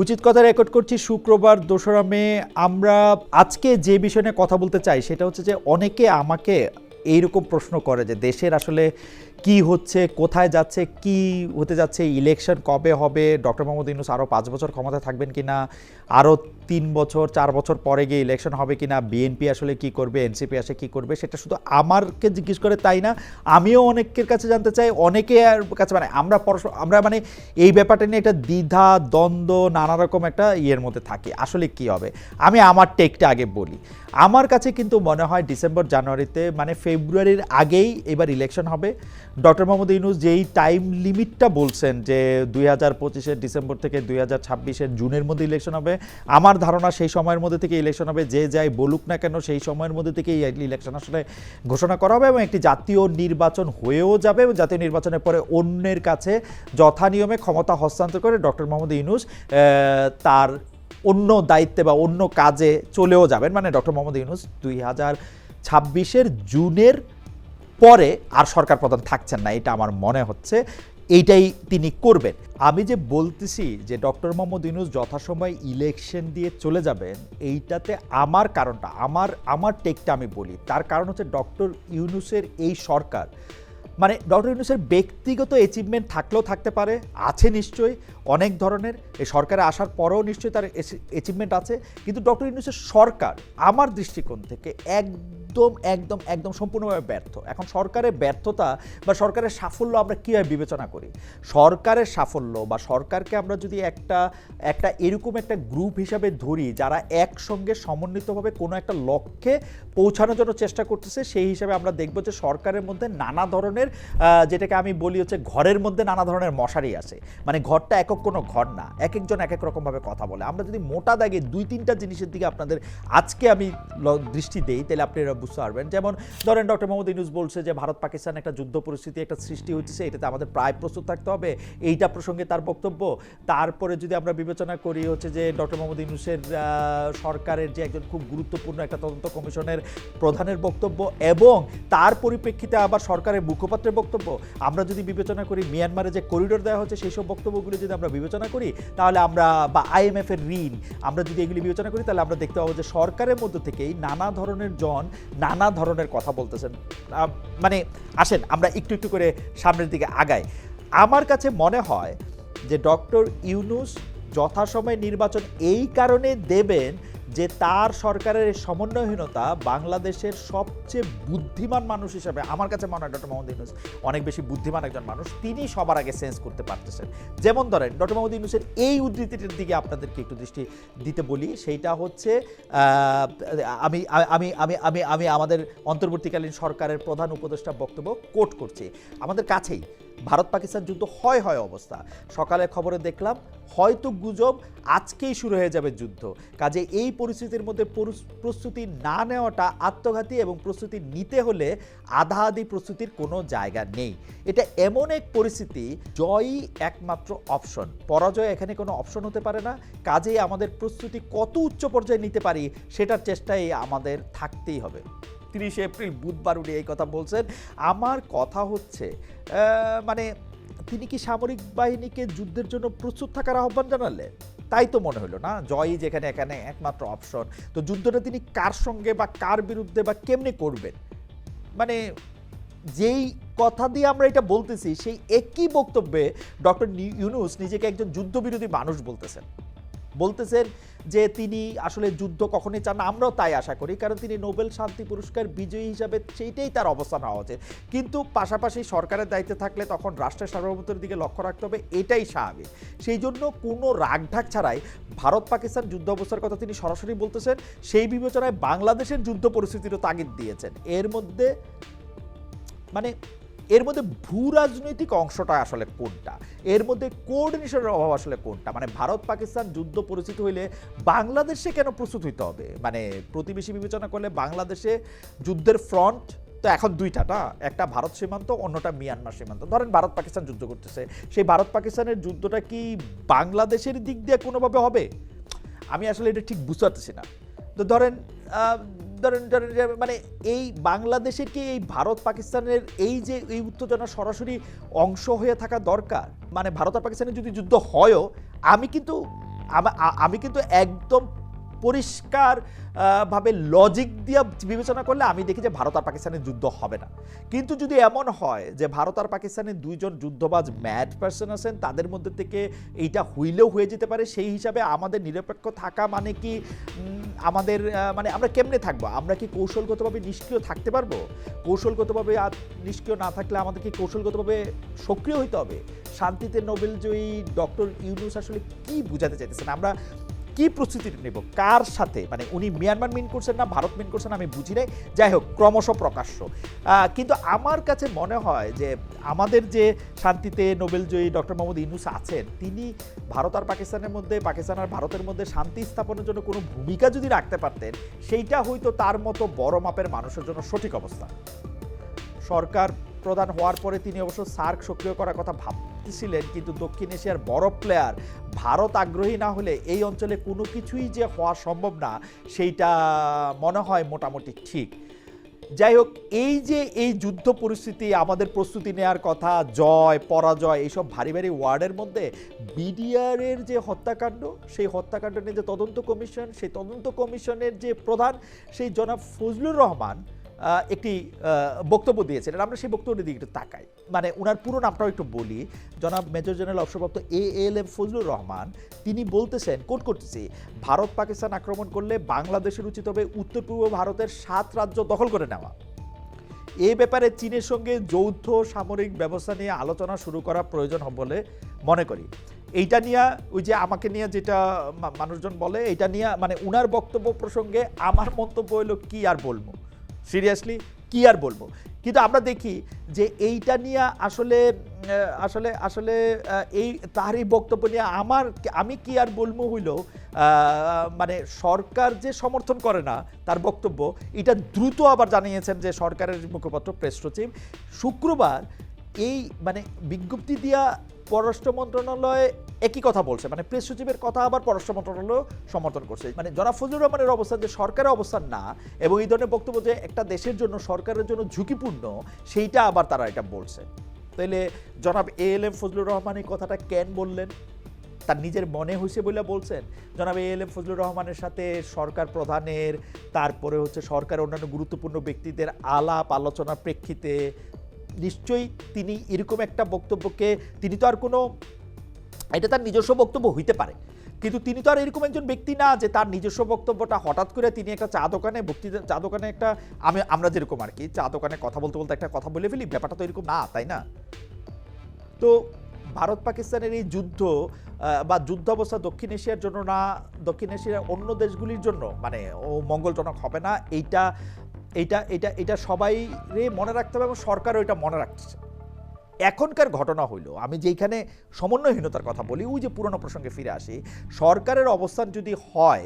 উচিত কথা রেকর্ড করছি শুক্রবার, দোসরা মে। আমরা আজকে যে বিষয় নিয়ে কথা বলতে চাই সেটা হচ্ছে যে অনেকে আমাকে এইরকম প্রশ্ন করে যে দেশের আসলে কি হচ্ছে, কোথায় যাচ্ছে, কি হতে যাচ্ছে ইলেকশন কবে হবে, ডক্টর মোহাম্মদ ইউনুস আরও পাঁচ বছর ক্ষমতায় থাকবেন কি না আরও তিন বছর, চার বছর পরে গিয়ে ইলেকশন হবে কি না বিএনপি আসলে কি করবে এনসিপি আসে কি করবে, সেটা শুধু আমারকে জিজ্ঞেস করে তাই না, আমিও অনেকের কাছে জানতে চাই, অনেকে আর কাছে মানে আমরা পরস্পর আমরা মানে এই ব্যাপারটা নিয়ে একটা দ্বিধা, দ্বন্দ্ব, নানা রকম একটা ইয়ের মধ্যে থাকি, আসলে কি হবে? আমি আমার টেকটা আগে বলি। আমার কাছে কিন্তু মনে হয় ডিসেম্বর জানুয়ারিতে মানে ফেব্রুয়ারির আগেই এবার ইলেকশন হবে। ডক্টর মোহাম্মদ ইউনুস যেই টাইম লিমিটটা বলছেন যে দুই হাজার পঁচিশের ডিসেম্বর থেকে দুই হাজার ছাব্বিশের জুনের মধ্যে ইলেকশন হবে, আমার ধারণা সেই সময়ের মধ্যে থেকে ইলেকশন হবে, যে যাই বলুক না কেন সেই সময়ের মধ্যে থেকেই ইলেকশন আসলে ঘোষণা করা হবে এবং একটি জাতীয় নির্বাচন হয়েও যাবে। এবং জাতীয় নির্বাচনের পরে অন্যের কাছে যথানিয়মে ক্ষমতা হস্তান্তর করে ডক্টর মোহাম্মদ ইউনুস তার অন্য দায়িত্বে বা অন্য কাজে চলেও যাবেন। মানে ডক্টর মোহাম্মদ ইউনুস দুই হাজার ছাব্বিশের জুনের পরে আর সরকার প্রধান থাকছেন না, এটা আমার মনে হচ্ছে। এইটাই তিনি করবেন। আমি যে বলতেছি যে ডক্টর মোহাম্মদ ইউনুস যথাসময় ইলেকশন দিয়ে চলে যাবেন, এইটাতে আমার কারণটা, আমার আমার টেকটা আমি বলি। তার কারণ হচ্ছে ডক্টর ইউনুসের এই সরকার মানে ডক্টর ইউনুসের ব্যক্তিগত অ্যাচিভমেন্ট থাকলেও থাকতে পারে, আছে নিশ্চয়ই, অনেক ধরনের, এই সরকারে আসার পরেও নিশ্চয়ই তার অ্যাচিভমেন্ট আছে, কিন্তু ডক্টর ইউনুসের সরকার আমার দৃষ্টিকোণ থেকে একদম একদম একদম সম্পূর্ণভাবে ব্যর্থ। এখন সরকারের ব্যর্থতা বা সরকারের সাফল্য আমরা কীভাবে বিবেচনা করি? সরকারের সাফল্য বা সরকারকে আমরা যদি একটা একটা এরকম একটা গ্রুপ হিসাবে ধরি, যারা একসঙ্গে সমন্বিতভাবে কোনো একটা লক্ষ্যে পৌঁছানোর জন্য চেষ্টা করতেছে, সেই হিসাবে আমরা দেখব যে সরকারের মধ্যে নানা ধরনের যেটাকে আমি বলি হচ্ছে ঘরের মধ্যে নানা ধরনের মশারি আছে। মানে ঘরটা একক কোনো ঘর না এক একজন এক এক রকমভাবে কথা বলে। আমরা যদি মোটা দাগে দুই তিনটা জিনিসের দিকে আপনাদের আজকে আমি দৃষ্টি দেই, তাহলে আপনি এটা বুঝতে পারবেন। যেমন ধরেন ডক্টর মোহাম্মদ ইউনুস বলছে যে, ভারত পাকিস্তান একটা যুদ্ধ পরিস্থিতি, একটা সৃষ্টি হচ্ছে এটাতে আমাদের প্রায় প্রস্তুত থাকতে হবে। এইটা প্রসঙ্গে তার বক্তব্য। তারপরে যদি আমরা বিবেচনা করি হচ্ছে যে, ডক্টর মোহাম্মদ ইউনুসের সরকারের যে একজন খুব গুরুত্বপূর্ণ একটা তদন্ত কমিশনের প্রধানের বক্তব্য এবং তার পরিপ্রেক্ষিতে আবার সরকারের মুখপাত্রের বক্তব্য, আমরা যদি বিবেচনা করি, মিয়ানমারে যে করিডোর দেওয়া হচ্ছে সেই সব বক্তব্যগুলি যদি আমরা বিবেচনা করি, তাহলে আমরা, বা আইএমএফ এর ঋণ, আমরা যদি এগুলি বিবেচনা করি, তাহলে আমরা দেখতে পাবো যে, সরকারের মধ্য থেকেই নানা ধরনের জন নানা ধরনের কথা বলতেছেন। মানে আসেন, আমরা একটু একটু করে সামনের দিকে আগাই। আমার কাছে মনে হয় যে ডক্টর ইউনুস যথাসময়ে নির্বাচন এই কারণে দেবেন যে তার সরকারের সমন্বয়হীনতা বাংলাদেশের সবচেয়ে বুদ্ধিমান মানুষ হিসেবে আমার কাছে মনে হয় ডক্টর মোহাম্মদ ইউনুস অনেক বেশি বুদ্ধিমান একজন মানুষ। তিনি সবার আগে সেন্স করতে পারতেছেন। যেমন ধরেন ডক্টর মোহাম্মদ ইউনুসের এই উদ্ধৃতিটির দিকে আপনাদেরকে একটু দৃষ্টি দিতে বলি। সেইটা হচ্ছে আমি আমি আমি আমি আমি আমাদের অন্তর্বর্তীকালীন সরকারের প্রধান উপদেষ্টা বক্তব্য কোট করছি। আমাদের কাছেই ভারত পাকিস্তান যুদ্ধ হয় হয় অবস্থা। সকালে খবরে দেখলাম, হয়তো গুজব আজকেই শুরু হয়ে যাবে যুদ্ধ। কাজে এই পরিস্থিতির মধ্যে প্রস্তুতি না নেওয়াটা আত্মঘাতী এবং প্রস্তুতি নিতে হলে আধা আধি প্রস্তুতির কোনো জায়গা নেই। এটা এমন এক পরিস্থিতি, জয়ই একমাত্র অপশন। পরাজয় এখানে কোনো অপশন হতে পারে না। কাজেই আমাদের প্রস্তুতি কত উচ্চ পর্যায়ে নিতে পারি, সেটার চেষ্টাই আমাদের থাকতেই হবে। তিরিশে এপ্রিল বুধবার উনি এই কথা বলছেন। আমার কথা হচ্ছে মানে তিনি কি সামরিক বাহিনীকে যুদ্ধের জন্য প্রস্তুত থাকার আহ্বান জানালেন? তাই তো মনে হলো না, জয়ই যেখানে এখানে একমাত্র অপশন। তো যুদ্ধটা তিনি কার সঙ্গে বা কার বিরুদ্ধে বা কেমনে করবেন? মানে যেই কথা দিয়ে আমরা এটা বলতেছি, সেই একই বক্তব্যে ডক্টর ইউনুস নিজেকে একজন যুদ্ধবিরোধী মানুষ বলতেছেন। বলতেছেন যে তিনি আসলে যুদ্ধ কখনোই চান আমরাও তাই আশা করি, কারণ তিনি নোবেল শান্তি পুরস্কার বিজয়ী হিসাবে সেইটাই তার অবস্থান হওয়া উচিত। কিন্তু পাশাপাশি সরকারের দায়িত্বে থাকলে তখন রাষ্ট্রের সার্বভৌমত্বের দিকে লক্ষ্য রাখতে হবে, এটাই স্বাভাবিক। সেই জন্য কোনো রাগঢাক ছাড়াই ভারত পাকিস্তান যুদ্ধ অবস্থার কথা তিনি সরাসরি বলতেছেন, সেই বিবেচনায় বাংলাদেশের যুদ্ধ পরিস্থিতিরও তাগিদ দিয়েছেন। এর মধ্যে মানে এর মধ্যে ভূ রাজনৈতিক অংশটা আসলে কোনটা? এর মধ্যে কোঅর্ডিনেশনের অভাব আসলে কোনটা? মানে ভারত পাকিস্তান যুদ্ধ পরিস্থিতি হইলে বাংলাদেশে কেন প্রস্তুত হইতে হবে? মানে প্রতিবেশী বিবেচনা করলে বাংলাদেশে যুদ্ধের ফ্রন্ট তো এখন দুইটা না? একটা ভারত সীমান্ত, অন্যটা মিয়ানমার সীমান্ত। ধরেন ভারত পাকিস্তান যুদ্ধ করতেছে। সেই ভারত পাকিস্তানের যুদ্ধটা কি বাংলাদেশের দিক দিয়ে কোনোভাবে হবে? আমি আসলে এটা ঠিক বুঝতে পারতেছি না। তো ধরেন মানে এই বাংলাদেশে কি এই ভারত, পাকিস্তানের এই যে, এই উত্তেজনা সরাসরি অংশ হয়ে থাকা দরকার? মানে ভারত আর পাকিস্তানের যদি যুদ্ধ হয়ও, আমি কিন্তু আমি কিন্তু একদম পরিষ্কার ভাবে লজিক দিয়ে বিবেচনা করলে আমি দেখি যে ভারত আর পাকিস্তানের যুদ্ধ হবে না। কিন্তু যদি এমন হয় যে ভারত আর পাকিস্তানের দুইজন যুদ্ধবাজ ম্যাড পার্সন আছেন, তাদের মধ্যে থেকে এইটা হইলেও হয়ে যেতে পারে। সেই হিসাবে আমাদের নিরপেক্ষ থাকা মানে কি আমাদের মানে আমরা কেমনে থাকব? আমরা কি কৌশলগতভাবে নিষ্ক্রিয় থাকতে পারব? কৌশলগতভাবে আর নিষ্ক্রিয় না থাকলে আমাদের কি কৌশলগতভাবে সক্রিয় হইতে হবে? শান্তিতে নোবেলজয়ী ডক্টর ইউনুস আসলে কি বুঝাতে চাইতেছেন? আমরা কি প্রস্তুতি নেব? কার সাথে? মানে উনি মিয়ানমার মিন করছেন না, ভারত মিন করছেন আমি বুঝি নাই। যাই হোক, ক্রমশ প্রকাশ্য। কিন্তু আমার কাছে মনে হয় যে আমাদের যে শান্তিতে নোবেলজয়ী ডক্টর মোহাম্মদ ইউনুস আছেন, তিনি ভারত আর পাকিস্তানের মধ্যে, পাকিস্তান আর ভারতের মধ্যে শান্তি স্থাপনের জন্য কোনো ভূমিকা যদি রাখতে পারতেন, সেইটা হয়তো তার মতো বড় মাপের মানুষের জন্য সঠিক অবস্থা। সরকার প্রধান হওয়ার পরে তিনি অবশ্য সার্ক সক্রিয় করার কথা ভাবতেছিলেন, কিন্তু দক্ষিণ এশিয়ার বড় প্লেয়ার ভারত আগ্রহী না হলে এই অঞ্চলে কোনো কিছুই যে হওয়া সম্ভব না, সেইটা মনে হয় মোটামুটি ঠিক। যাই হোক, এই যে এই যুদ্ধ পরিস্থিতি, আমাদের প্রস্তুতি নেওয়ার কথা, জয়, পরাজয়, এইসব ভারী ভারী ওয়ার্ডের মধ্যে বিডিআরের যে হত্যাকাণ্ড, সেই হত্যাকাণ্ড নিয়ে যে তদন্ত কমিশন, সেই তদন্ত কমিশনের যে প্রধান, সেই জনাব ফজলুর রহমান একটি বক্তব্য দিয়েছেন। আমরা সেই বক্তব্যের দিকে একটু তাকাই। মানে ওনার পুরো নামটাও একটু বলি। জনাব মেজর জেনারেল, অবসরপ্রাপ্ত A L M Fazlur Rahman, তিনি বলতেছেন, কোট করতেছি, ভারত পাকিস্তান আক্রমণ করলে বাংলাদেশের উচিত হবে উত্তর পূর্ব ভারতের সাত রাজ্য দখল করে নেওয়া। এ ব্যাপারে চীনের সঙ্গে যৌথ সামরিক ব্যবস্থা নিয়ে আলোচনা শুরু করা প্রয়োজন হবে বলে মনে করি। এইটা নিয়ে, ওই যে আমাকে নিয়ে যেটা মানুষজন বলে এটা নিয়ে মানে উনার বক্তব্য প্রসঙ্গে আমার মন্তব্য হলো কি আর বলব? সিরিয়াসলি কি আর বলব? কিন্তু আমরা দেখি যে এইটা নিয়ে আসলে আসলে আসলে এই তারই বক্তব্য নিয়ে আমার আমি কি আর বলব হইল মানে সরকার যে সমর্থন করে না তার বক্তব্য, এটা দ্রুত আবার জানিয়েছেন যে সরকারের মুখপাত্র, প্রেস সচিব। শুক্রবার এই মানে বিজ্ঞপ্তি দিয়া পররাষ্ট্র মন্ত্রণালয় একই কথা বলছে মানে প্রেস সচিবের কথা আবার পররাষ্ট্র মন্ত্রণালয় সমর্থন করছে। মানে জনাব ফজলুর রহমানের অবস্থান যে সরকারের অবস্থান না, এবং এই ধরনের বক্তব্য যে একটা দেশের জন্য, সরকারের জন্য ঝুঁকিপূর্ণ, সেইটা আবার তারা এটা বলছে। তাইলে জনাব A L M Fazlur Rahman এই কথাটা কেন বললেন? তার নিজের মনে হয়েছে বলে বলছেন, জনাব এ এল এম ফজলুর রহমানের সাথে সরকার প্রধানের, তারপরে হচ্ছে সরকার অন্যান্য গুরুত্বপূর্ণ ব্যক্তিদের আলাপ আলোচনার প্রেক্ষিতে নিশ্চয়ই তিনি এরকম একটা বক্তব্যকে, তিনি তো আর কোনো, এটা তার নিজস্ব বক্তব্য হইতে পারে। কিন্তু তিনি তো আর এরকম একজন ব্যক্তি না যে তার নিজস্ব বক্তব্যটা হঠাৎ করে তিনি একটা চা দোকানে, বক্তৃতা, চা দোকানে একটা, আমি, আমরা যেরকম আর কি, চা দোকানে কথা বলতে বলতে একটা কথা বলে ফেলি, ব্যাপারটা তো এরকম না, তাই না? তো ভারত পাকিস্তানের এই যুদ্ধ বা যুদ্ধ অবস্থা দক্ষিণ এশিয়ার জন্য না, দক্ষিণ এশিয়ার অন্য দেশগুলির জন্য মানে ও মঙ্গলজনক হবে না, এইটা এইটা এটা এটা সবাই মনে রাখতে হবে এবং সরকারও এটা মনে রাখছে। এখনকার ঘটনা হইল, আমি যেইখানে সমন্বয়হীনতার কথা বলি, ওই যে পুরনো প্রসঙ্গে ফিরে আসি, সরকারের অবস্থান যদি হয়,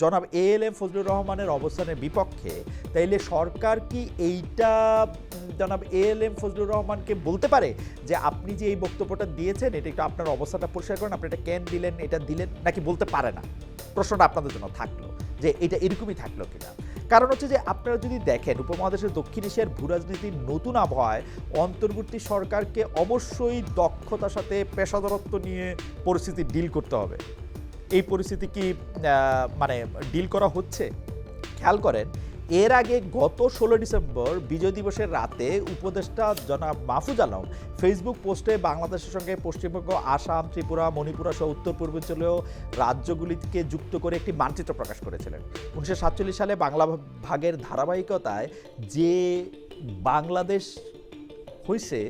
জনাব এ এল এম ফজলুর রহমানের অবস্থানের বিপক্ষে, তাইলে সরকার কি এইটা, জনাব এ এল এম ফজলুর রহমানকে বলতে পারে যে আপনি যে এই বক্তব্যটা দিয়েছেন, এটা একটু আপনার অবস্থাটা পরিষ্কার করেন, আপনি এটা কেন দিলেন, এটা দিলেন, নাকি বলতে পারে না? প্রশ্নটা আপনাদের জন্য থাকল যে এটা এরকমই থাকল কিনা। কারণ হচ্ছে যে আপনারা যদি দেখেন উপমহাদেশের দক্ষিণ এশিয়ার ভূরাজনীতির নতুন আবহাওয়ায় অন্তর্বর্তী সরকারকে অবশ্যই দক্ষতার সাথে পেশাদারত্ব নিয়ে পরিস্থিতি ডিল করতে হবে। এই পরিস্থিতি কি মানে ডিল করা হচ্ছে? খেয়াল করেন এর আগে গত ষোলো ডিসেম্বর বিজয় দিবসের রাতে উপদেষ্টা জনাব মাহফুজ আলম ফেসবুক পোস্টে বাংলাদেশের সঙ্গে পশ্চিমবঙ্গ, আসাম, ত্রিপুরা, মণিপুরা সহ উত্তর পূর্বাঞ্চলীয় রাজ্যগুলিকে যুক্ত করে একটি মানচিত্র প্রকাশ করেছিলেন। উনিশশো সাতচল্লিশ সালে বাংলা ভাগের ধারাবাহিকতায় যে বাংলাদেশ হয়েছে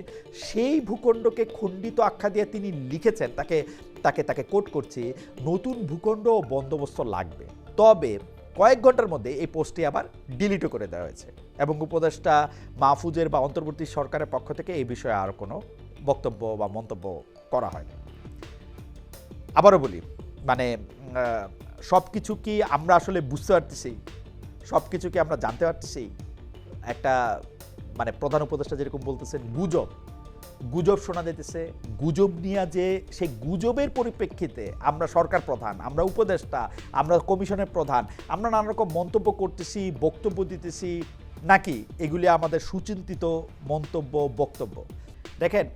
সেই ভূখণ্ডকে খণ্ডিত আখ্যা দিয়ে তিনি লিখেছেন। তাকে তাকে তাকে কোট করছি, নতুন ভূখণ্ড ও বন্দোবস্ত লাগবে। তবে কয়েক ঘণ্টার মধ্যে এই পোস্টটি আবার ডিলিটও করে দেওয়া হয়েছে এবং উপদেষ্টা মাহফুজের বা অন্তর্বর্তী সরকারের পক্ষ থেকে এই বিষয়ে আর কোনো বক্তব্য বা মন্তব্য করা হয়নি। আবারও বলি মানে সব কিছু কি আমরা আসলে বুঝতে পারতেছি? সব কিছু কি আমরা জানতে পারতেছি? একটা মানে প্রধান উপদেষ্টা যেরকম বলতেছেন, গুজব। গুজব শোনা যেতেছে গুজব নিয়ে যে সেই গুজবের পরিপ্রেক্ষিতে আমরা সরকার প্রধান, আমরা উপদেষ্টা, আমরা কমিশনের প্রধান, আমরা নানা রকম মন্তব্য করতেছি, বক্তব্য দিতেছি, নাকি এগুলি আমাদের সুচিন্তিত মন্তব্য, বক্তব্য? দেখেন,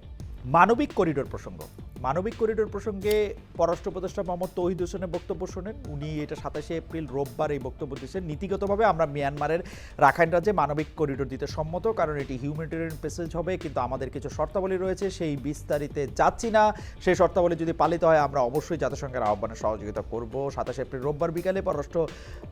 মানবিক করিডোর প্রসঙ্গ। মানবিক করিডোর প্রসঙ্গে পররাষ্ট্র উপদেষ্টা মোহাম্মদ তৌহিদ হোসেনের বক্তব্য শোনেন। উনি এটা সাতাশে এপ্রিল রোববার এই বক্তব্য দিয়েছেন। নীতিগতভাবে আমরা মিয়ানমারের রাখাইন রাজ্যে মানবিক করিডোর দিতে সম্মত, কারণ এটি হিউম্যানিটেরিয়ান প্যাসেজ হবে, কিন্তু আমাদের কিছু শর্তাবলী রয়েছে। সেই বিস্তারিতে যাচ্ছি না। সেই শর্তাবলী যদি পালিত হয়, আমরা অবশ্যই জাতিসংঘের আহ্বানে সহযোগিতা করব। সাতাশে এপ্রিল রোববার বিকালে পররাষ্ট্র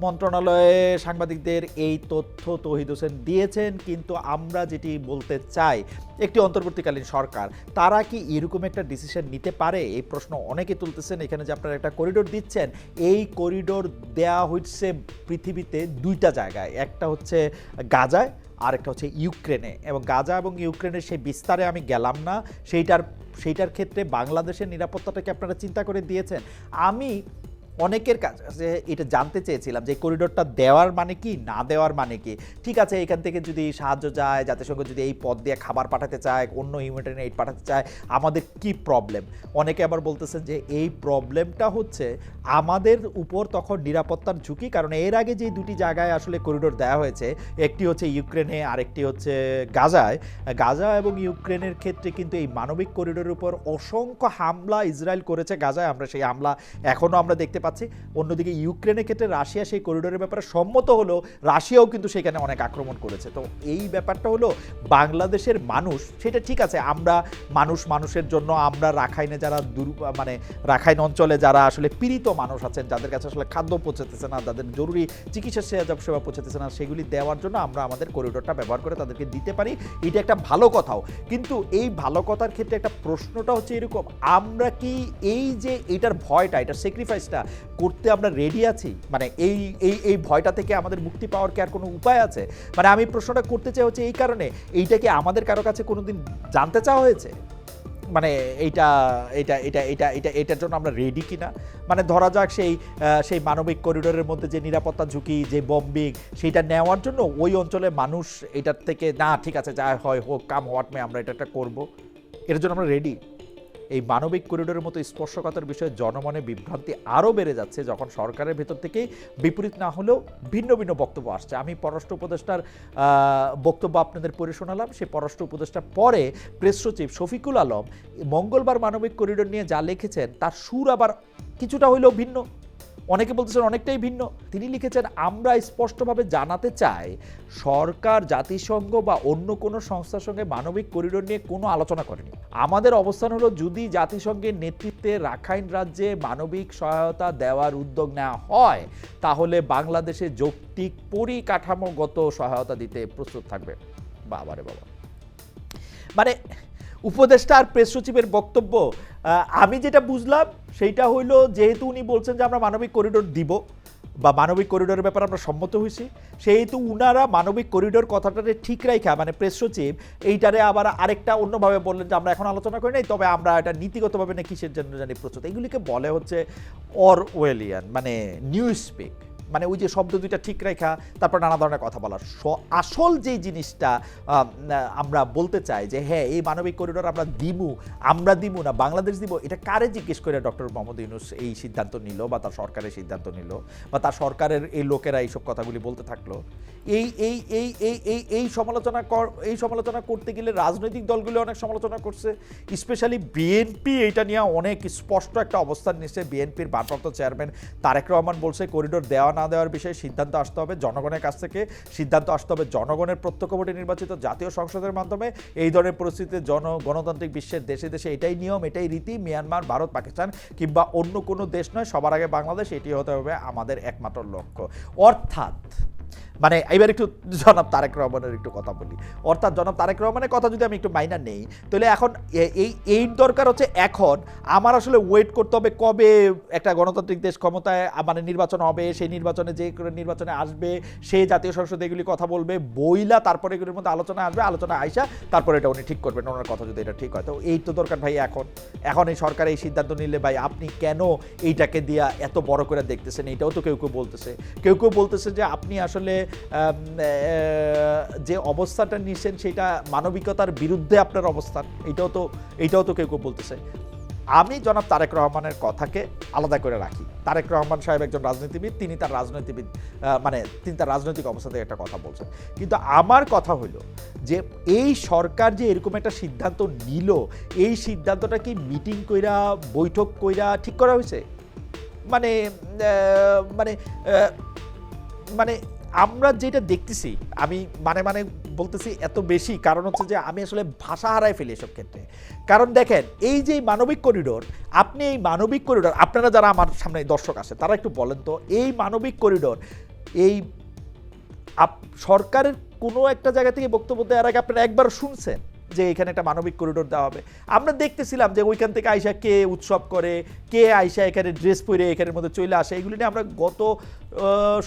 মন্ত্রণালয়ে সাংবাদিকদের এই তথ্য তৌহিদ হোসেন দিয়েছেন, কিন্তু আমরা যেটি বলতে চাই, একটি অন্তর্বর্তীকালীন সরকার, তারা কি এরকম একটা ডিসিশন নিতে পারে? এই প্রশ্ন অনেকে তুলতেছেন। এখানে যে আপনারা একটা করিডোর দিচ্ছেন, এই করিডোর দেয়া হচ্ছে পৃথিবীতে দুইটা জায়গায়। একটা হচ্ছে গাজায় আর একটা হচ্ছে ইউক্রেনে। এবং গাজা এবং ইউক্রেনের সেই বিস্তারে আমি গেলাম না। সেইটার সেইটার ক্ষেত্রে বাংলাদেশের নিরাপত্তাটাকে আপনারা চিন্তা করে দিয়েছেন। আমি অনেকের কাছে এটা জানতে চেয়েছিলাম যে করিডোরটা দেওয়ার মানে কি, না দেওয়ার মানে কি? ঠিক আছে, এখান থেকে যদি সাহায্য যায় জাতিসংঘ যদি এই পদ দিয়ে খাবার পাঠাতে চায়, অন্য হিউম্যানিটেরিয়ান এইড পাঠাতে চায়, আমাদের কি প্রবলেম অনেকে আবার বলতেছেন যে এই প্রবলেমটা হচ্ছে আমাদের উপর তখন নিরাপত্তার ঝুঁকি, কারণ এর আগে যে দুটি জায়গায় আসলে করিডোর দেওয়া হয়েছে, একটি হচ্ছে ইউক্রেনে, আরেকটি হচ্ছে গাজায়। গাজা এবং ইউক্রেনের ক্ষেত্রে কিন্তু এই মানবিক করিডোরের উপর অসংখ্য হামলা ইসরায়েল করেছে গাজায়। আমরা সেই হামলা এখনও আমরা দেখতে পাচ্ছি অন্যদিকে ইউক্রেনের ক্ষেত্রে রাশিয়া সেই করিডোরের ব্যাপারে সম্মত হলো, রাশিয়াও কিন্তু সেখানে অনেক আক্রমণ করেছে। তো এই ব্যাপারটা হলো, বাংলাদেশের মানুষ, সেটা ঠিক আছে, আমরা মানুষ মানুষের জন্য, আমরা রাখাইনে যারা দুর মানে রাখাইন অঞ্চলে যারা আসলে পীড়িত মানুষ আছেন, যাদের কাছে আসলে খাদ্য পৌঁছাতেছে না, যাদের জরুরি চিকিৎসা সেবা সেবা পৌঁছাতেছে না, সেগুলি দেওয়ার জন্য আমরা আমাদের করিডোরটা ব্যবহার করে তাদেরকে দিতে পারি। এটা একটা ভালো কথাও। কিন্তু এই ভালো কথার ক্ষেত্রে একটা প্রশ্নটা হচ্ছে এরকম, আমরা কি এই যে এটার ভয়টা, এটার স্যাক্রিফাইসটা করতে আমরা রেডি আছি? মানে এই এই এই ভয়টা থেকে আমাদের মুক্তি পাওয়ার কি আর কোনো উপায় আছে? মানে আমি প্রশ্নটা করতে চাই হচ্ছে এই কারণে, এইটা কি আমাদের কারও কাছে কোনোদিন জানতে চাওয়া হয়েছে? মানে এইটা এটা এটা এটা এটা এটার জন্য আমরা রেডি কিনা? মানে ধরা যাক সেই সেই মানবিক করিডোরের মধ্যে যে নিরাপত্তা ঝুঁকি, যে বম্বিং সেইটা নেওয়ার জন্য ওই অঞ্চলে মানুষ এটার থেকে, না, ঠিক আছে, যা হয় হোক কাম হোয়াট মে আমরা এটা একটা করব। এটার জন্য আমরা রেডি এই মানবিক করিডোরের মতো স্পর্শকাতর বিষয়ে জনমনে বিভ্রান্তি আরও বেড়ে যাচ্ছে যখন সরকারের ভেতর থেকে বিপরীত না হলেও ভিন্ন ভিন্ন বক্তব্য আসছে। আমি পররাষ্ট্র উপদেষ্টার বক্তব্য আপনাদের পড়ে শোনালাম। সেই পররাষ্ট্র উপদেষ্টার পরে প্রেস সচিব শফিকুল আলম মঙ্গলবার মানবিক করিডোর নিয়ে যা লিখেছেন তার সুর আবার কিছুটা হইলেও ভিন্ন। অনেকে বলতেছেন অনেকটাই ভিন্ন। তিনি লিখেছেন, আমরা স্পষ্টভাবে জানাতে চাই, সরকার, জাতিসংঘ বা অন্য কোনো সংস্থার সঙ্গে মানবিক করিডোর নিয়ে কোনো আলোচনা করেনি। আমাদের অবস্থান হলো যদি জাতিসংঘের নেতৃত্বে রাখাইন রাজ্যে মানবিক সহায়তা দেওয়ার উদ্যোগ নেওয়া হয়, তাহলে বাংলাদেশে যৌক্তিক পরিকাঠামোগত সহায়তা দিতে প্রস্তুত থাকবে। বাবারে বাবা। মানে উপদেষ্টা আর প্রেস সচিবের বক্তব্য আমি যেটা বুঝলাম, সেইটা হইল যেহেতু উনি বলছেন যে আমরা মানবিক করিডোর দিব বা মানবিক করিডোরের ব্যাপারে আমরা সম্মত হয়েছি, সেহেতু উনারা মানবিক করিডোর কথাটারে ঠিক রাখা মানে প্রেস সচিব, এইটারে আবার আরেকটা অন্যভাবে বললেন যে আমরা এখন আলোচনা করি নাই, তবে আমরা এটা নীতিগতভাবে না কিসের জন্য জানি প্রস্তুত। এগুলিকে বলে হচ্ছে অরওয়েলিয়ান মানে নিউজ স্পিক। মানে ওই যে শব্দ দুইটা ঠিক রেখা, তারপর নানা ধরনের কথা বলা আসল যে জিনিসটা আমরা বলতে চাই যে হ্যাঁ এই মানবিক করিডোর আমরা দিমু আমরা দিমু না, বাংলাদেশ দিব, এটা কারে জিজ্ঞেস করে ডক্টর মোহাম্মদ ইউনুস এই সিদ্ধান্ত নিল বা তার সরকারের সিদ্ধান্ত নিল বা তার সরকারের এই লোকেরা এইসব কথাগুলি বলতে থাকল? এই এই এই এই এই এই সমালোচনা কর, এই সমালোচনা করতে গেলে রাজনৈতিক দলগুলি অনেক সমালোচনা করছে স্পেশালি বিএনপি এইটা নিয়ে অনেক স্পষ্ট একটা অবস্থান নিচ্ছে বিএনপির ভারপ্রাপ্ত চেয়ারম্যান তারেক রহমান বলছে করিডোর দেওয়া না দেওয়ার বিষয়ে সিদ্ধান্ত আসতে হবে। জনগণের কাছ থেকে সিদ্ধান্ত আসতে হবে। জনগণের প্রত্যক্ষ ভোটে নির্বাচিত জাতীয় সংসদের মাধ্যমে এই ধরনের পরিস্থিতিতে জন গণতান্ত্রিক বিশ্বের দেশে দেশে এটাই নিয়ম, এটাই রীতি। মিয়ানমার, ভারত, পাকিস্তান কিংবা অন্য কোনো দেশ নয়, সবার আগে বাংলাদেশ, এটি হতে হবে আমাদের একমাত্র লক্ষ্য। অর্থাৎ মানে এবার একটু জনাব তারেক রহমানের একটু কথা বলি। অর্থাৎ জনাব তারেক রহমানের কথা যদি আমি একটু মাইনা নেই, তাহলে এখন এই এই দরকার হচ্ছে এখন আমার আসলে ওয়েট করতে হবে কবে একটা গণতান্ত্রিক দেশ ক্ষমতায় মানে নির্বাচন হবে, সেই নির্বাচনে যে নির্বাচনে আসবে, সে জাতীয় সংসদে এগুলি কথা বলবে, বইলা তারপরে এগুলির মধ্যে আলোচনা আসবে, আলোচনা আইসা তারপরে এটা উনি ঠিক করবেন, ওনার কথা যদি এটা ঠিক হয়। তো এই তো দরকার ভাই এখন। এখন এই সরকার এই সিদ্ধান্ত নিলে ভাই আপনি কেন এইটাকে দিয়া এত বড় করে দেখতেছেন? এটাও তো কেউ কেউ বলতেছে। কেউ কেউ বলতেছে যে আপনি আসলে যে অবস্থাটা নিচ্ছেন সেটা মানবিকতার বিরুদ্ধে আপনার অবস্থান, এটাও তো এটাও তো কেউ কেউ বলতেছে। আমি জনাব তারেক রহমানের কথাকে আলাদা করে রাখি। তারেক রহমান সাহেব একজন রাজনীতিবিদ, তিনি তার রাজনীতিবিদ মানে তিনি তার রাজনৈতিক অবস্থা থেকে একটা কথা বলছেন। কিন্তু আমার কথা হলো যে এই সরকার যে এরকম একটা সিদ্ধান্ত নিল, এই সিদ্ধান্তটা কি মিটিং কইরা, বৈঠক কইরা ঠিক করা হয়েছে? মানে মানে মানে আমরা যেটা দেখতেছি, আমি মানে মানে বলতেছি এত বেশি, কারণ হচ্ছে যে আমি আসলে ভাষা হারাই ফেলি এসব ক্ষেত্রে। কারণ দেখেন, এই যে মানবিক করিডোর আপনি এই মানবিক করিডোর আপনারা যারা আমার সামনে দর্শক আছে, তারা একটু বলেন তো, এই মানবিক করিডোর এই সরকারের কোনো একটা জায়গা থেকে বক্তব্য দেওয়ার আগে আপনারা একবার শুনছেন? যে এখানে একটা মানবিক করিডোর দেওয়া হবে। আমরা দেখতেছিলাম যে ওইখান থেকে আইসা কে উৎসব করে, কে আইসা এখানে ড্রেস পরে এখানের মধ্যে চলে আসে, এগুলি নিয়ে আমরা গত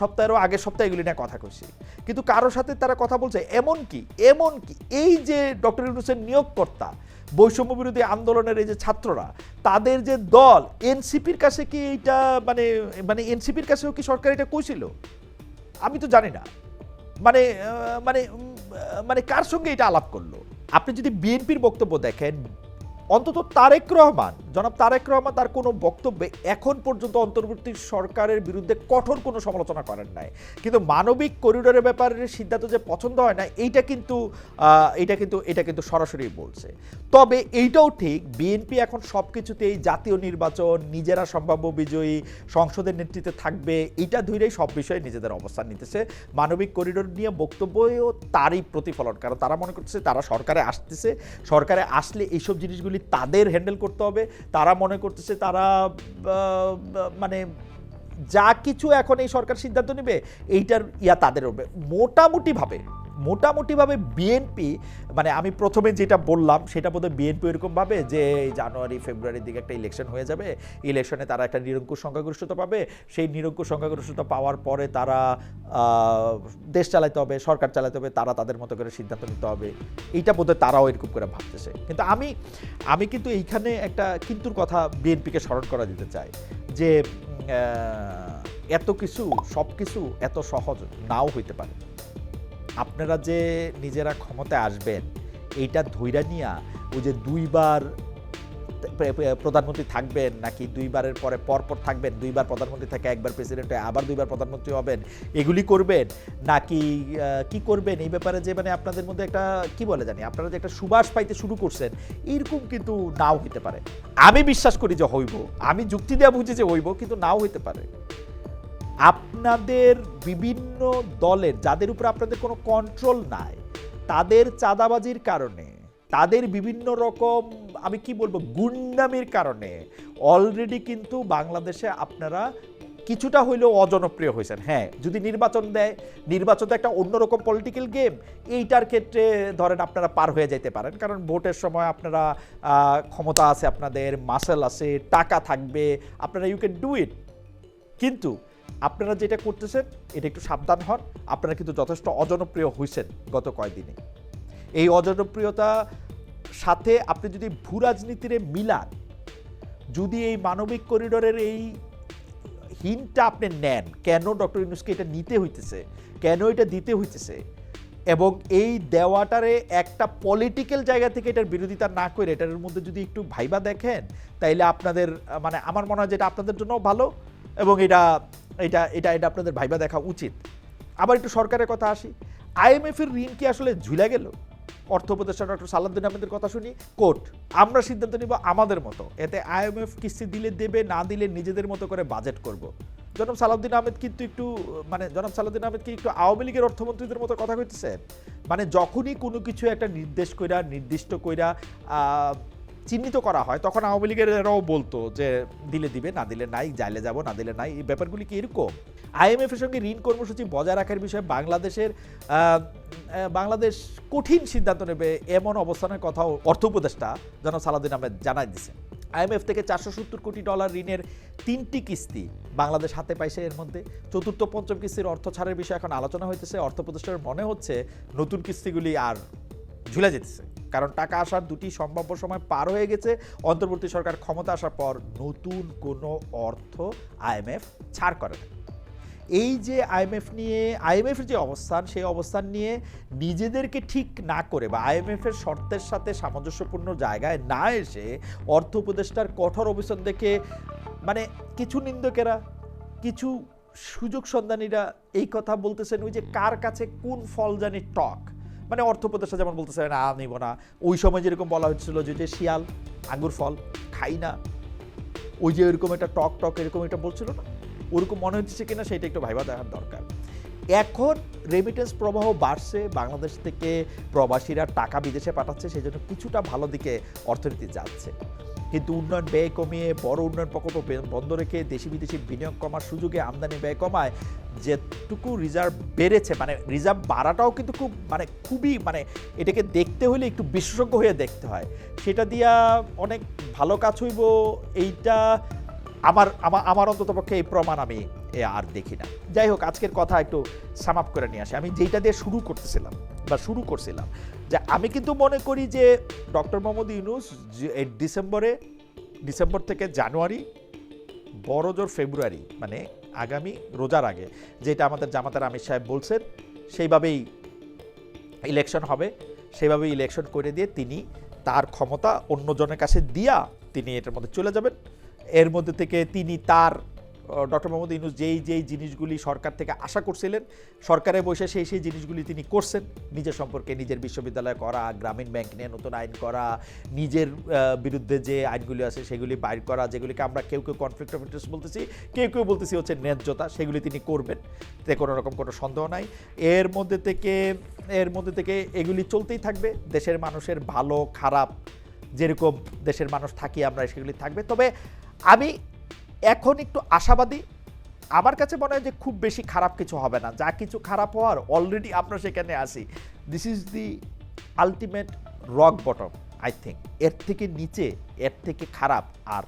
সপ্তাহেরও আগের সপ্তাহে এগুলি নিয়ে কথা কইছি। কিন্তু কারোর সাথে তারা কথা বলছে, এমন কি এমন কি, এই যে ডক্টর ইউনুসের নিয়োগকর্তা, বৈষম্য বিরোধী আন্দোলনের এই যে ছাত্ররা, তাদের যে দল, এনসিপির কাছে কি এইটা মানে মানে এনসিপির কাছেও কি সরকার এটা কইছিল? আমি তো জানি না। মানে মানে মানে কার সঙ্গে এটা আলাপ করল? আপনি যদি বিএনপির বক্তব্য দেখেন অন্তত তারেক রহমান, জনাব তারেক রহমান তার কোনো বক্তব্যে এখন পর্যন্ত অন্তর্বর্তী সরকারের বিরুদ্ধে কঠোর কোনো সমালোচনা করেন নাই। কিন্তু মানবিক করিডোরের ব্যাপারে সিদ্ধান্ত যে পছন্দ হয় না, এইটা কিন্তু এটা কিন্তু এটা কিন্তু সরাসরি বলছে। তবে এইটাও ঠিক, বিএনপি এখন সব কিছুতেই জাতীয় নির্বাচন, নিজেরা সম্ভাব্য বিজয়ী, সংসদের নেতৃত্বে থাকবে এটা ধরেই সব বিষয়ে নিজেদের অবস্থান নিতেছে। মানবিক করিডোর নিয়ে বক্তব্যও তারই প্রতিফলন, কারণ তারা মনে করছে তারা সরকারে আসতেছে। সরকারে আসলে এইসব জিনিসগুলি তাদের হ্যান্ডেল করতে হবে। তারা মনে করতেছে তারা মানে যা কিছু এখন এই সরকার সিদ্ধান্ত নেবে, এইটার ইয়া তাদের হবে মোটামুটিভাবে মোটামুটিভাবে বিএনপি মানে আমি প্রথমে যেটা বললাম, সেটা বোধহয় বিএনপি এরকম ভাবে যে জানুয়ারি, ফেব্রুয়ারির দিকে একটা ইলেকশন হয়ে যাবে। ইলেকশনে তারা একটা নিরঙ্কুশ সংখ্যাগরিষ্ঠতা পাবে। সেই নিরঙ্কুশ সংখ্যাগরিষ্ঠতা পাওয়ার পরে তারা দেশ চালাতে হবে, সরকার চালাতে হবে, তারা তাদের মতো করে সিদ্ধান্ত নিতে হবে। এইটা বোধহয় তারাও এরকম করে ভাবতেছে। কিন্তু আমি আমি কিন্তু এইখানে একটা কিন্তুর কথা বিএনপিকে স্মরণ করা দিতে চাই। যে এত কিছু, সব কিছু এত সহজ নাও হইতে পারে। আপনারা যে নিজেরা ক্ষমতায় আসবেন, এইটা ধৈরা নিয়া ওই যে দুইবার প্রধানমন্ত্রী থাকবেন নাকি দুইবারের পরে পরপর থাকবেন? দুইবার প্রধানমন্ত্রী থেকে, একবার প্রেসিডেন্ট হয়ে আবার দুইবার প্রধানমন্ত্রী হবেন। এগুলি করবেন নাকি কি করবেন? এই ব্যাপারে যে মানে আপনাদের মধ্যে একটা, কি বলে জানি, আপনারা যে একটা সুবাস পাইতে শুরু করছেন, এরকম কিন্তু নাও হইতে পারে। আমি বিশ্বাস করি যে হইব। আমি যুক্তি দেওয়া বুঝি যে হইব, কিন্তু নাও হইতে পারে। আপনাদের বিভিন্ন দলের, যাদের উপর আপনাদের কোনো কন্ট্রোল নাই, তাদের চাঁদাবাজির কারণে তাদের বিভিন্ন রকম, আমি কি বলব, গুন্ডামির কারণে অলরেডি কিন্তু বাংলাদেশে আপনারা কিছুটা হইলেও অজনপ্রিয় হয়েছেন। হ্যাঁ যদি নির্বাচন দেয়, নির্বাচন তো একটা অন্যরকম পলিটিক্যাল গেম এইটার ক্ষেত্রে ধরেন আপনারা পার হয়ে যেতে পারেন। কারণ ভোটের সময় আপনারা ক্ষমতা আছে আপনাদের মাসেল আছে, টাকা থাকবে, আপনারা ইউ ক্যান ডু ইট কিন্তু আপনারা যেটা করতেছেন, এটা একটু সাবধান হন। আপনারা কিন্তু যথেষ্ট অজনপ্রিয় হয়েছেন গত কয়েকদিনে এই অজনপ্রিয়তা সাথে আপনি যদি ভূ রাজনীতিরে মিলান, যদি এই মানবিক করিডোরের এই হিনটা আপনি নেন, কেন ডক্টর ইউনুসকে এটা নিতে হইতেছে, কেন এটা দিতে হইতেছে, এবং এই দেওয়াটারে একটা পলিটিক্যাল জায়গা থেকে এটার বিরোধিতা না করে এটার মধ্যে যদি একটু ভাইবা দেখেন, তাইলে আপনাদের মানে আমার মনে হয় যেটা আপনাদের জন্য ভালো এবং এটা এটা এটা এটা আপনাদের ভাইবা দেখা উচিত। আবার একটু সরকারের কথা আসি আইএমএফ এর ঋণ কি আসলে ঝুলে গেল? অর্থ উপদেষ্টা ডক্টর সালাদ্দিন আহমেদের কথা শুনি। কোর্ট, আমরা সিদ্ধান্ত নিব আমাদের মতো। এতে আইএমএফ কিস্তি দিলে দেবে, না দিলে নিজেদের মতো করে বাজেট করব। জনাব সালাউদ্দিন আহমেদ কিন্তু একটু মানে জনাব সালাউদ্দিন আহমেদ কি একটু আওয়ামী লীগের অর্থমন্ত্রীদের মতো কথা কইতেছেন? মানে যখনই কোনো কিছু একটা নির্দেশ কইরা, নির্দিষ্ট কইরা চিহ্নিত করা হয়, তখন আওয়ামী লীগের এরাও বলতো যে দিলে দিবে, না দিলে নাই যাইলে যাব, না দিলে নাই। এই ব্যাপারগুলি কি এরকম? আইএমএফের সঙ্গে ঋণ কর্মসূচি বজায় রাখার বিষয়ে বাংলাদেশের বাংলাদেশ কঠিন সিদ্ধান্ত নেবে এমন অবস্থানের কথাও অর্থ উপদেষ্টা যেন সালাদিন আহমেদ জানাই দিছে। আইএমএফ থেকে চারশো সত্তর কোটি ডলার ঋণের তিনটি কিস্তি বাংলাদেশ হাতে পাইছে এর মধ্যে। চতুর্থ, পঞ্চম কিস্তির অর্থ ছাড়ের বিষয়ে এখন আলোচনা হইতেছে। অর্থ উপদেষ্টার মনে হচ্ছে নতুন কিস্তিগুলি আর ঝুলে যেতেছে। কারণ টাকা আসার দুটি সম্ভাব্য সময় পার হয়ে গেছে। অন্তর্বর্তী সরকার ক্ষমতা আসার পর নতুন কোনো অর্থ আইএমএফ ছাড় করে না। এই যে আইএমএফ নিয়ে আইএমএফ এর যে অবস্থান, সেই অবস্থান নিয়ে নিজেদেরকে ঠিক না করে বা আইএমএফ এর শর্তের সাথে সামঞ্জস্যপূর্ণ জায়গায় না এসে অর্থ উপদেষ্টার কঠোর অবস্থান দেখে মানে কিছু নিন্দকেরা, কিছু সুযোগ সন্ধানীরা এই কথা বলতেছেন, ওই যে কার কাছে কোন ফল জানি টক। মানে অর্থ উপদেষ্টা যেমন বলতেছে, না নিব না। ওই সময় যেরকম বলা হচ্ছিল যে যে শিয়াল, আঙ্গুর, ফল খাই না। ওই যে ওইরকম একটা টক টক এরকম এটা বলছিল না? ওরকম মনে হচ্ছে কিনা সেটা একটু ভাইবা দেখার দরকার। এখন রেমিটেন্স প্রবাহ বাড়ছে, বাংলাদেশ থেকে প্রবাসীরা টাকা বিদেশে পাঠাচ্ছে সেই জন্য কিছুটা ভালো দিকে অর্থনীতি যাচ্ছে। কিন্তু উন্নয়ন ব্যয় কমিয়ে বড় উন্নয়ন প্রকল্প বন্ধ রেখে দেশি বিদেশি বিনিয়োগ কমার সুযোগে আমদানি ব্যয় কমায়, যেটুকু রিজার্ভ বেড়েছে মানে রিজার্ভ বাড়াটাও কিন্তু খুব মানে খুবই মানে এটাকে দেখতে হলে একটু বিশেষজ্ঞ হয়ে দেখতে হয়। সেটা দিয়া অনেক ভালো কাজ হইব, এইটা আমার আমার আমার অন্তত পক্ষে এই প্রমাণ আমি আর দেখি না। যাই হোক, আজকের কথা একটু সামাপ করে নিয়ে আসি। আমি যেইটা দিয়ে শুরু করতেছিলাম, বা শুরু করছিলাম যে আমি কিন্তু মনে করি যে ডক্টর মোহাম্মদ ইউনুস ডিসেম্বরে, ডিসেম্বর থেকে জানুয়ারি, বড় জোর ফেব্রুয়ারি মানে আগামী রোজার আগে, যেটা আমাদের জামাতার আমির সাহেব বলছেন, সেইভাবেই ইলেকশন হবে সেইভাবে ইলেকশন করে দিয়ে তিনি তার ক্ষমতা অন্যজনের কাছে দিয়া তিনি এটার মধ্যে চলে যাবেন। এর মধ্যে থেকে তিনি তার ডক্টর মোহাম্মদ ইউনুস যেই যেই জিনিসগুলি সরকার থেকে আশা করছিলেন, সরকারে বসে সেই সেই জিনিসগুলি তিনি করছেন। নিজের সম্পর্কে নিজের বিশ্ববিদ্যালয় করা, গ্রামীণ ব্যাংক নিয়ে নতুন আইন করা, নিজের বিরুদ্ধে যে আইনগুলি আছে সেগুলি বাইর করা, যেগুলিকে আমরা কেউ কেউ কনফ্লিক্ট অফ ইন্টারেস্ট বলতেছি, কেউ কেউ বলতেছি হচ্ছে ন্যায্যতা, সেগুলি তিনি করবেন। তে কোনো রকম কোনো সন্দেহ নাই। এর মধ্যে থেকে, এর মধ্যে থেকে এগুলি চলতেই থাকবে। দেশের মানুষের ভালো, খারাপ, যেরকম দেশের মানুষ থাকি আমরা সেগুলি থাকবে। তবে আমি এখন একটু আশাবাদী। আমার কাছে মনে হয় যে খুব বেশি খারাপ কিছু হবে না। যা কিছু খারাপ হওয়ার অলরেডি আমরা সেখানে আসি this is the ultimate rock bottom I think এর থেকে নিচে, এর থেকে খারাপ আর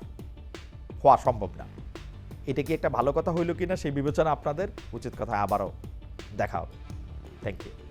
হওয়া সম্ভব না। এটা কি একটা ভালো কথা হইল কিনা সেই বিবেচনা আপনাদের। উচিত কথা আবারও দেখা হবে। Thank you